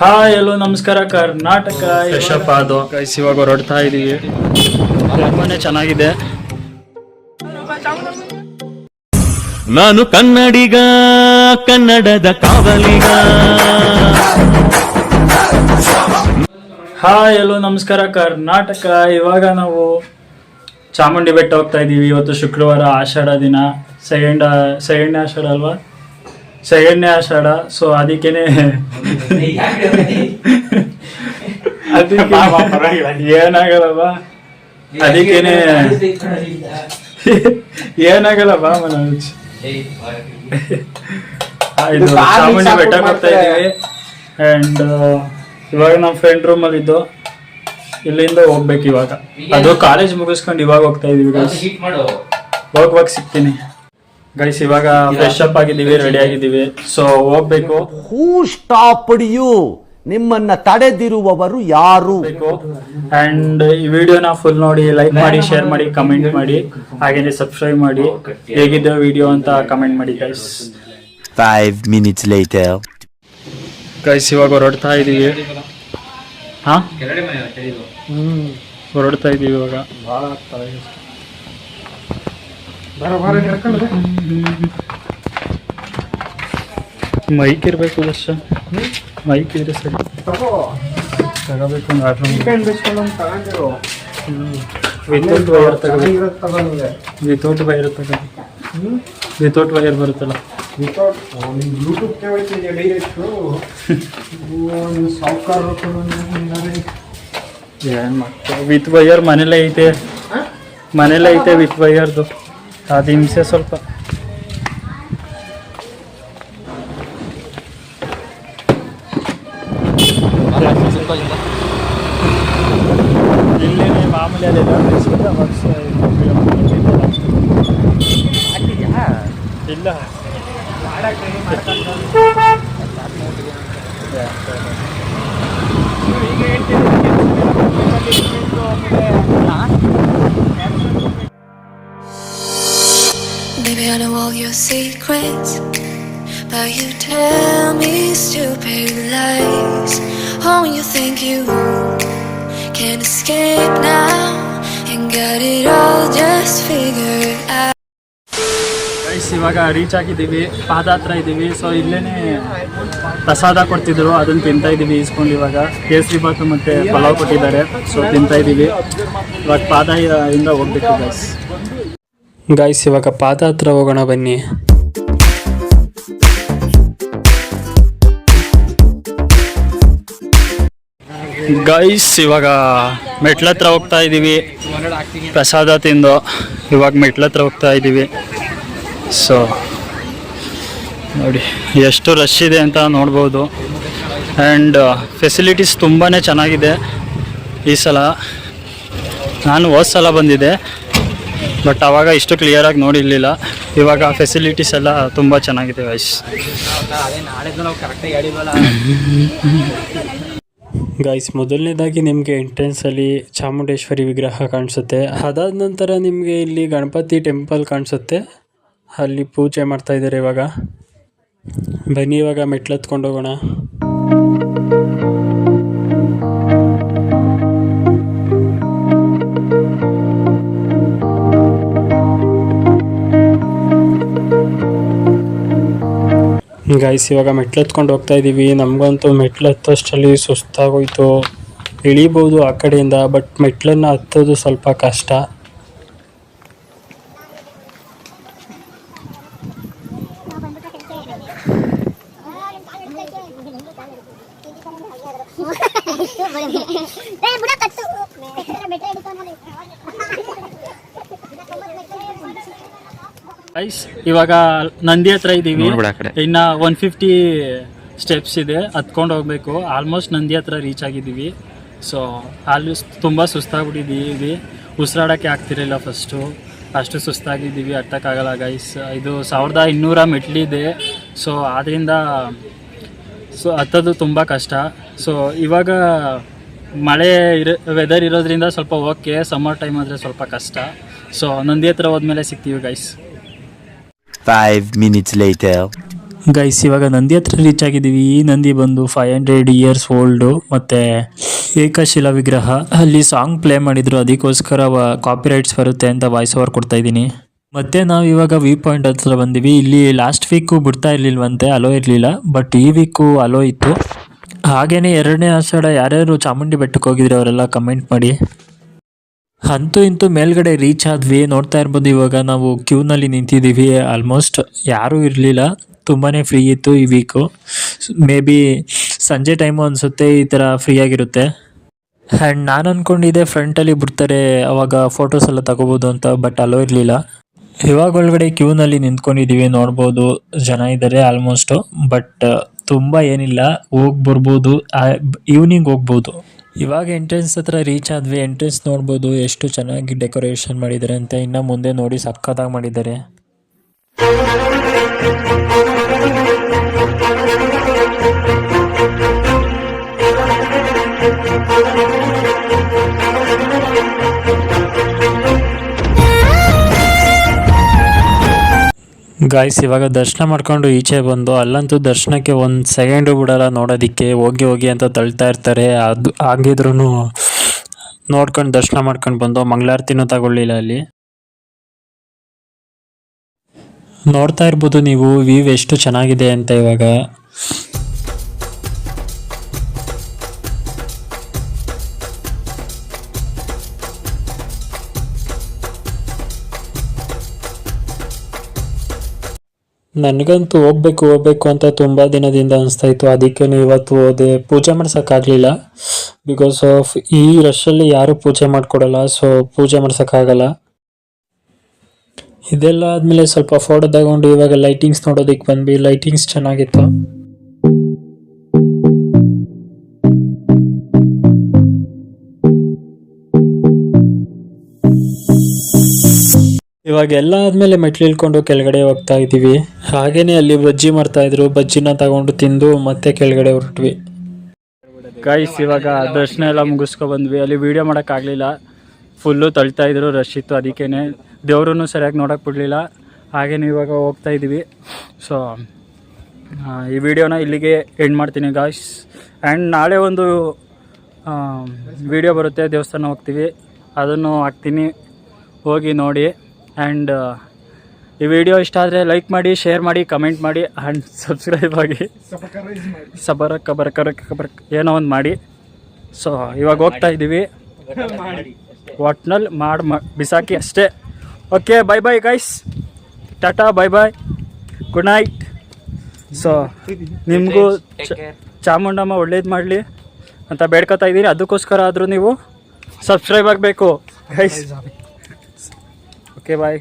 Hi ಎಲ್ಲೋ ನಮಸ್ಕಾರ ಕರ್ನಾಟಕ. ಯಶಪ್ಪ ಅದು guys ಇವಾಗ ಹೊರಡ್ತಾ ಇದೀವಿ. ತುಂಬಾನೇ ಚೆನ್ನಾಗಿದೆ. ನಾನು ಕನ್ನಡಿಗ ಕನ್ನಡದ ಕಾವಲಿಗ. ಹಾಯ್ ಎಲ್ಲೋ ನಮಸ್ಕಾರ ಕರ್ನಾಟಕ. ಇವಾಗ ನಾವು ಚಾಮುಂಡಿ ಬೆಟ್ಟ ಹೋಗ್ತಾ ಇದೀವಿ. ಇವತ್ತು ಶುಕ್ರವಾರ ಆಷಾಢ ದಿನ. ಸೆಕೆಂಡ್ ಸೆಕೆಂಡ್ ಆಷಾಢ ಅಲ್ವಾ? ಸೆಕೆಂಡ್ನೇ ಆಷಾಢ ಸೊ ಅದಕ್ಕೇನೆ ಅದಕ್ಕೆ ಏನಾಗಲ್ಲವ ಅದಕ್ಕೇನೆ ಏನಾಗಲ್ಲ ಬಾ ಮನೋಜ್. ಇದು ಚಾಮುಂಡಿ ಬೆಟ್ಟ ಬರ್ತಾ ಇದೀವಿ. ಅಂಡ್ ಇವಾಗ ನಮ್ಮ ಫ್ರೆಂಡ್ ರೂಮ್ ಅಲ್ಲಿ ಇದ್ದು ಇಲ್ಲಿಂದ ಹೋಗ್ಬೇಕು ಇವಾಗ. ಅದು ಕಾಲೇಜ್ ಮುಗಿಸ್ಕೊಂಡು ಇವಾಗ ಹೋಗ್ತಾ ಇದೀವಿ ಹೋಗ್ವಾಗ ಸಿಕ್ತೀನಿ ಸಿಗ್ತೀನಿ. ಗೈಸ್ ಇವಾಗ ಫ್ರೆಶ್ ಅಪ್ ಆಗಿದ್ದೀವಿ ರೆಡಿ ಆಗಿದ್ದೀವಿ. ಸೊ ಹೋಗ್ಬೇಕು. ಹೂ ಸ್ಟಾಪ್ ಯು ನಿಮ್ಮನ್ನ ತಡೆದಿರುವವರು ಯಾರು? ಅಂಡ್ ಈ ವಿಡಿಯೋನ ಫುಲ್ ನೋಡಿ ಲೈಕ್ ಮಾಡಿ ಶೇರ್ ಮಾಡಿ ಕಮೆಂಟ್ ಮಾಡಿ. ಹಾಗೇನೆ ಸಬ್ಸ್ಕ್ರೈಬ್ ಮಾಡಿ. ಹೇಗಿದೆ ವಿಡಿಯೋ ಅಂತ ಕಮೆಂಟ್ ಮಾಡಿ guys five minutes later. Guys ಇವಾಗ ಹೊರಡ್ತಾ ಇದೀವಿ. ಹಾ ಹೊರಡ್ತಾ ಇದೀವಿ ಇವಾಗ. ಮೈಕ್ ಇರಬೇಕು ಬಸ್ ಮೈಕ್ ಇದ್ರೆ ಸರಿ. ತಗೋಬೇಕು ವಿತೌಟ್ ವೈರ್ ತಗೋಬೇಕು ವಿತೌಟ್ ವೈರ್ ತಗೋ. ವಿತೌಟ್ ವೈರ್ ಬರುತ್ತಲ್ಲ. ಏನು ಮಾಡ್ತಾರೆ ವಿತ್ ವೈಯರ್ ಮನೇಲೆ ಐತೆ. ಮನೇಲೆ ಐತೆ ವಿತ್ ವೈಯರ್ದು ಅದು ಹಿಂಸೆ ಸ್ವಲ್ಪ. ಇಲ್ಲೇನೆ ಮಾಮೂಲಿ ಅಲ್ಲಿಲ್ಲ ಇಲ್ಲ. ಇಲ್ಲ secrets, but you tell me stupid lies. Oh, you think you can escape now and got it all just figured out. ಇವಾಗ ರೀಚ್ ಆಗಿದ್ದೀವಿ ಪಾದ ಹತ್ರ ಇದ್ದೀವಿ. ಸೊ ಇಲ್ಲೇನೆ ಪ್ರಸಾದ ಕೊಡ್ತಿದ್ರು ಅದನ್ನು ತಿಂತಾ ಇದ್ದೀವಿ ಇಸ್ಕೊಂಡು ಇವಾಗ. ಕೇಸರಿ ಬಾತು ಮತ್ತು ಪಲಾವ್ ಕೊಟ್ಟಿದ್ದಾರೆ. ಸೊ ತಿಂತಾ ಇದ್ದೀವಿ. ಇವಾಗ ಪಾದ ಇಂದ ಹೋಗ್ಬೇಕು ಗೈಸ್ ಗೈಸ್ ಇವಾಗ ಪಾದ ಹತ್ರ ಹೋಗೋಣ ಬನ್ನಿ. ಗೈಸ್ ಇವಾಗ ಮೆಟ್ಲ ಹತ್ರ ಹೋಗ್ತಾ ಇದ್ದೀವಿ ಪ್ರಸಾದ ತಿಂದು ಇವಾಗ ಮೆಟ್ಲ ಹತ್ರ ಹೋಗ್ತಾ ಇದ್ದೀವಿ ಸೊ ನೋಡಿ, ಎಷ್ಟು ರಶ್ ಇದೆ ಅಂತ ನೋಡ್ಬೋದು. ಆ್ಯಂಡ್ ಫೆಸಿಲಿಟೀಸ್ ತುಂಬಾ ಚೆನ್ನಾಗಿದೆ ಈ ಸಲ. ನಾನು ಹೋದ ಸಲ ಬಂದಿದ್ದೆ. ಬಟ್ ಅವಾಗ ಇಷ್ಟು ಕ್ಲಿಯರಾಗಿ ನೋಡಿರಲಿಲ್ಲ. ಇವಾಗ ಫೆಸಿಲಿಟೀಸ್ ಎಲ್ಲ ತುಂಬ ಚೆನ್ನಾಗಿದೆ ವಯಸ್ ಗೈಸ್ ಮೊದಲನೇದಾಗಿ ನಿಮಗೆ ಎಂಟ್ರೆನ್ಸಲ್ಲಿ ಚಾಮುಂಡೇಶ್ವರಿ ವಿಗ್ರಹ ಕಾಣಿಸುತ್ತೆ. ಅದಾದ ನಂತರ ನಿಮಗೆ ಇಲ್ಲಿ ಗಣಪತಿ ಟೆಂಪಲ್ ಕಾಣಿಸುತ್ತೆ. ಅಲ್ಲಿ ಪೂಜೆ ಮಾಡ್ತಾ ಇದ್ದಾರೆ ಇವಾಗ. ಬನ್ನಿ ಇವಾಗ ಮೆಟ್ಲು ಹತ್ಕೊಂಡು ಹೋಗೋಣ. ಗೈಸ್ ಇವಾಗ ಮೆಟ್ಲು ಹತ್ಕೊಂಡು ಹೋಗ್ತಾ ಇದ್ದೀವಿ ನಮಗಂತೂ ಮೆಟ್ಲು ಹತ್ತೋಷ್ಟರಲ್ಲಿ ಸುಸ್ತಾಗೋಯ್ತು. ಇಳಿಬೋದು ಆ ಕಡೆಯಿಂದ ಬಟ್ ಮೆಟ್ಲನ್ನು ಹತ್ತೋದು ಸ್ವಲ್ಪ ಕಷ್ಟ. ಗೈಸ್ ಇವಾಗ ನಂದಿ ಹತ್ರ ಇದ್ದೀವಿ. ಇನ್ನ ಒನ್ ಫಿಫ್ಟಿ ಸ್ಟೆಪ್ಸ್ ಇದೆ. ಹತ್ಕೊಂಡು ಹೋಗ್ಬೇಕು. ಆಲ್ಮೋಸ್ಟ್ ನಂದಿ ಹತ್ರ ರೀಚ್ ಆಗಿದ್ದೀವಿ. ಸೊ ಅಲ್ಲಿ ತುಂಬ ಸುಸ್ತಾಗ್ಬಿಟ್ಟಿದ್ದೀವಿ. ಉಸಿರಾಡೋಕ್ಕೆ ಆಗ್ತಿರಲಿಲ್ಲ ಫಸ್ಟು ಅಷ್ಟು ಸುಸ್ತಾಗಿದ್ದೀವಿ. ಹತ್ತಕ್ಕಾಗಲ್ಲ ಗೈಸ್ ಇದು ಸಾವಿರದ ಇನ್ನೂರ ಮೆಟ್ಲಿದೆ ಸೊ ಆದ್ದರಿಂದ ಸೊ ಹತ್ತೋದು ತುಂಬ ಕಷ್ಟ. ಸೊ ಇವಾಗ ಮಳೆ ಇರೋ ವೆದರ್ ಇರೋದ್ರಿಂದ ಸ್ವಲ್ಪ ಓಕೆ ಸಮ್ಮರ್ ಟೈಮ್ ಆದರೆ ಸ್ವಲ್ಪ ಕಷ್ಟ. ಸೊ ನಂದಿ ಹತ್ರ ಹೋದ್ಮೇಲೆ ಸಿಗ್ತೀವಿ guys Five minutes later. Guys ಇವಾಗ ನಂದಿ ಹತ್ರ ರೀಚ್ ಆಗಿದ್ದೀವಿ. ಈ ನಂದಿ ಬಂದು ಫೈವ್ ಹಂಡ್ರೆಡ್ ಇಯರ್ಸ್ ಓಲ್ಡು ಮತ್ತು ಏಕಶಿಲಾ ವಿಗ್ರಹ. ಅಲ್ಲಿ ಸಾಂಗ್ ಪ್ಲೇ ಮಾಡಿದ್ರು. ಅದಕ್ಕೋಸ್ಕರ ಕಾಪಿರೈಟ್ಸ್ ಬರುತ್ತೆ ಅಂತ ವಾಯ್ಸ್ ಓವರ್ ಕೊಡ್ತಾ ಇದ್ದೀನಿ. ಮತ್ತೆ ನಾವು ಇವಾಗ ವಿ ಪಾಯಿಂಟ್ ಹತ್ರ ಬಂದಿವಿ. ಇಲ್ಲಿ ಲಾಸ್ಟ್ ವೀಕು ಬಿಡ್ತಾ ಇರ್ಲಿಲ್ವಂತೆ ಅಲೋ ಇರಲಿಲ್ಲ. ಬಟ್ ಈ ವೀಕು ಅಲೋ ಇತ್ತು. ಹಾಗೇನೆ ಎರಡನೇ ಆಷಾಢ ಯಾರ್ಯಾರು ಚಾಮುಂಡಿ ಬೆಟ್ಟಕ್ಕೆ ಹೋಗಿದ್ರು ಅವರೆಲ್ಲ ಕಮೆಂಟ್ ಮಾಡಿ. ಅಂತೂ ಇಂತೂ ಮೇಲ್ಗಡೆ ರೀಚ್ ಆದ್ವಿ. ನೋಡ್ತಾ ಇರ್ಬೋದು ಇವಾಗ ನಾವು ಕ್ಯೂನಲ್ಲಿ ನಿಂತಿದ್ದೀವಿ. ಆಲ್ಮೋಸ್ಟ್ ಯಾರೂ ಇರಲಿಲ್ಲ. ತುಂಬಾ ಫ್ರೀ ಇತ್ತು ಈ ವೀಕು ಮೇ ಬಿ ಸಂಜೆ ಟೈಮು ಅನಿಸುತ್ತೆ ಈ ಥರ ಫ್ರೀ ಆಗಿರುತ್ತೆ. ಆ್ಯಂಡ್ ನಾನು ಅಂದ್ಕೊಂಡಿದ್ದೆ ಫ್ರಂಟಲ್ಲಿ ಬಿಡ್ತಾರೆ. ಅವಾಗ ಫೋಟೋಸ್ ಎಲ್ಲ ತಗೋಬೋದು ಅಂತ ಬಟ್ ಅಲೋ ಇರಲಿಲ್ಲ. ಇವಾಗ ಒಳಗಡೆ ಕ್ಯೂನಲ್ಲಿ ನಿಂತ್ಕೊಂಡಿದ್ದೀವಿ. ನೋಡ್ಬೋದು ಜನ ಇದ್ದಾರೆ ಆಲ್ಮೋಸ್ಟು ಬಟ್ ತುಂಬ ಏನಿಲ್ಲ. ಹೋಗಿ ಬರ್ಬೋದು. ಈವ್ನಿಂಗ್ ಹೋಗ್ಬೋದು. ಇವಾಗ ಎಂಟ್ರೆನ್ಸ್ ಹತ್ರ ರೀಚ್ ಆದ್ವಿ ಎಂಟ್ರೆನ್ಸ್ ನೋಡ್ಬೋದು ಎಷ್ಟು ಚೆನ್ನಾಗಿ ಡೆಕೋರೇಷನ್ ಮಾಡಿದ್ದಾರೆ ಅಂತ ಇನ್ನ ಮುಂದೆ ನೋಡಿ ಸಕ್ಕತ್ತಾಗಿ ಮಾಡಿದ್ದಾರೆ. ಗಾಯ್ಸ್ ಇವಾಗ ದರ್ಶನ ಮಾಡ್ಕೊಂಡು ಈಚೆ ಬಂದು, ಅಲ್ಲಂತೂ ದರ್ಶನಕ್ಕೆ ಒಂದು ಸೆಕೆಂಡು ಬಿಡಲ್ಲ, ನೋಡೋದಕ್ಕೆ ಹೋಗಿ ಹೋಗಿ ಅಂತ ತಳ್ತಾ ಇರ್ತಾರೆ. ಅದು ಹಾಗಿದ್ರು ನೋಡ್ಕೊಂಡು ದರ್ಶನ ಮಾಡ್ಕೊಂಡು ಬಂದು ಮಂಗಳಾರತಿನೂ ತಗೊಳ್ಳಿಲ್ಲ ಅಲ್ಲಿ. ನೋಡ್ತಾ ಇರ್ಬೋದು ನೀವು ವ್ಯೂ ಎಷ್ಟು ಚೆನ್ನಾಗಿದೆ ಅಂತ ಇವಾಗ. ನನಗಂತೂ ಹೋಗ್ಬೇಕು ಹೋಗ್ಬೇಕು ಅಂತ ತುಂಬ ದಿನದಿಂದ ಅನಿಸ್ತಾ ಇತ್ತು ಅದಕ್ಕೆ ಇವತ್ತು ಹೋದೆ ಪೂಜೆ ಮಾಡ್ಸೋಕ್ಕಾಗಲಿಲ್ಲ. ಬಿಕಾಸ್ ಆಫ್ ಈ ರಶಲ್ಲಿ ಯಾರು ಪೂಜೆ ಮಾಡಿಕೊಡಲ್ಲ ಸೊ ಪೂಜೆ ಮಾಡ್ಸೋಕ್ಕಾಗಲ್ಲ. ಇದೆಲ್ಲ ಆದಮೇಲೆ ಸ್ವಲ್ಪ ಫೋಟೋ ತಗೊಂಡು ಇವಾಗ ಲೈಟಿಂಗ್ಸ್ ನೋಡೋದಕ್ಕೆ ಬಂದ್ವಿ. ಲೈಟಿಂಗ್ಸ್ ಚೆನ್ನಾಗಿತ್ತು. ಇವಾಗ ಎಲ್ಲ ಆದ್ಮೇಲೆ ಮೆಟ್ಲು ಇಳ್ಕೊಂಡು ಕೆಳಗಡೆ ಹೋಗ್ತಾ ಇದ್ದೀವಿ. ಹಾಗೇನೆ ಅಲ್ಲಿ ಬಜ್ಜಿ ಮಾಡ್ತಾ ಇದ್ರು. ಬಜ್ಜಿನ ತಗೊಂಡು ತಿಂದು ಮತ್ತೆ ಕೆಳಗಡೆ ಹೊರಟ್ವಿ. ಗೈಸ್ ಇವಾಗ ದರ್ಶನ ಎಲ್ಲ ಮುಗಿಸ್ಕೊ ಬಂದ್ವಿ. ಅಲ್ಲಿ ವಿಡಿಯೋ ಮಾಡೋಕ್ಕಾಗಲಿಲ್ಲ ಫುಲ್ಲು ತಳ್ತಾ ಇದ್ರು ರಶ್ ಇತ್ತು ಅದಕ್ಕೇನೆ. ದೇವ್ರೂ ಸರಿಯಾಗಿ ನೋಡೋಕೆ ಬಿಡಲಿಲ್ಲ. ಹಾಗೇನೆ ಇವಾಗ ಹೋಗ್ತಾ ಇದ್ದೀವಿ. ಸೊ ಈ ವಿಡಿಯೋನ ಇಲ್ಲಿಗೆ ಎಂಡ್ ಮಾಡ್ತೀನಿ ಗಾಯ್ಸ್ ಆ್ಯಂಡ್ ನಾಳೆ ಒಂದು ವಿಡಿಯೋ ಬರುತ್ತೆ. ದೇವಸ್ಥಾನ ಹೋಗ್ತೀವಿ. ಅದನ್ನು ಹಾಕ್ತೀನಿ. ಹೋಗಿ ನೋಡಿ. ಆ್ಯಂಡ್ ಈ ವಿಡಿಯೋ ಇಷ್ಟ ಆದರೆ ಲೈಕ್ ಮಾಡಿ ಶೇರ್ ಮಾಡಿ ಕಮೆಂಟ್ ಮಾಡಿ ಆ್ಯಂಡ್ ಸಬ್ಸ್ಕ್ರೈಬ್ ಆಗಿ. ಸಬರ ಕಬರ ಕರ ಕಬರ ಏನೋ ಒಂದು ಮಾಡಿ. ಸೊ ಇವಾಗ ಹೋಗ್ತಾ ಇದ್ದೀವಿ. ಒಟ್ನಲ್ಲಿ ಮಾಡಿ ಬಿಸಾಕಿ ಅಷ್ಟೇ. Okay bye bye guys Tata bye bye good night so ನಿಮಗೂ ಚಾಮುಂಡಮ್ಮ ಒಳ್ಳೇದು ಮಾಡಲಿ ಅಂತ ಬೇಡ್ಕೊತಾ ಇದ್ದೀರಿ ಅದಕ್ಕೋಸ್ಕರ ಆದರೂ ನೀವು ಸಬ್ಸ್ಕ್ರೈಬ್ ಆಗಬೇಕು. Guys okay bye